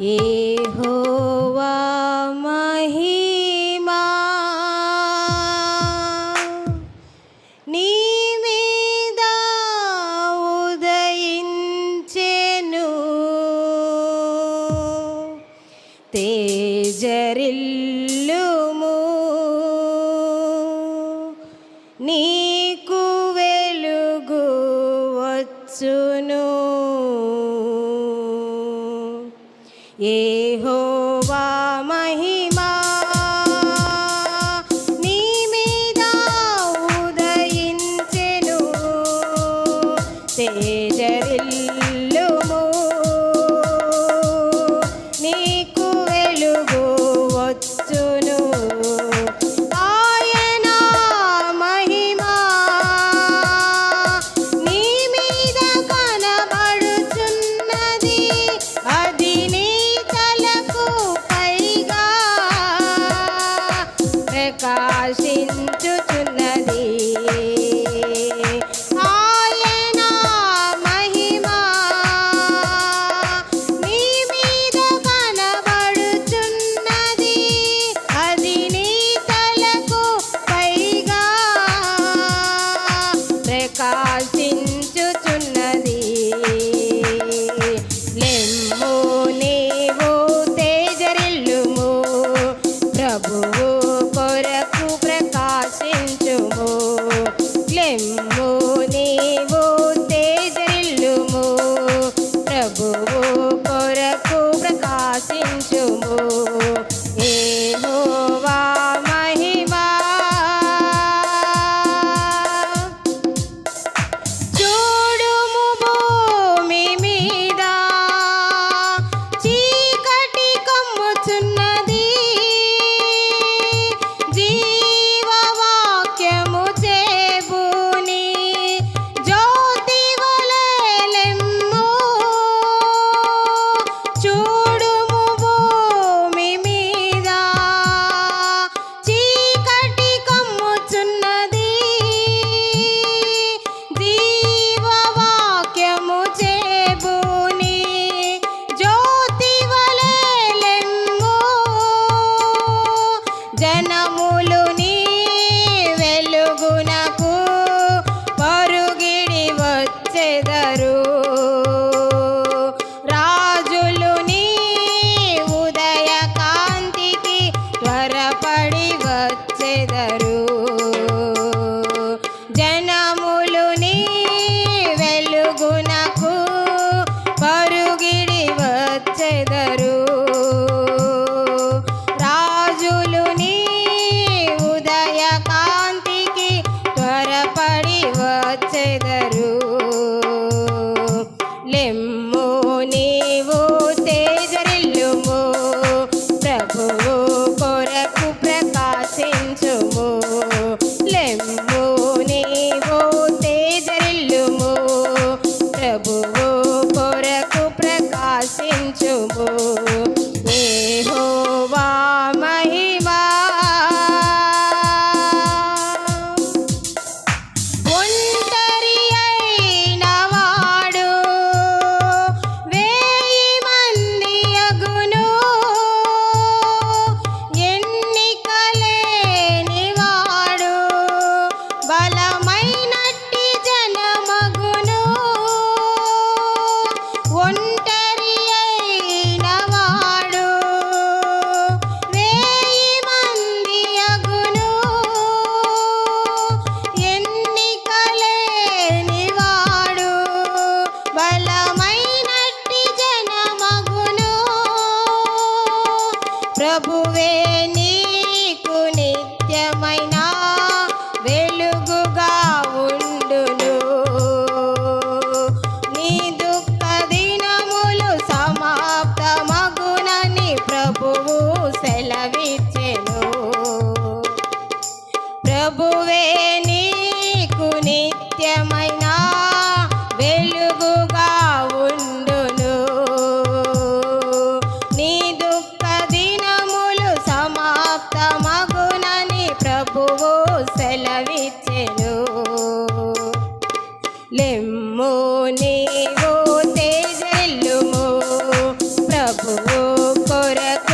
ये हो ये లెమ్ము ప్రకాశించుము లెమ్ము ప్రభువే నీకు నిత్యమైన వెలుగుగా ఉండును. నీ దుఃఖ దినములు సమాప్తమగునని ప్రభువు సెలవిచ్చెను. లెమ్ము నీవు ప్రభువు కొరకు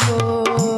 Oh.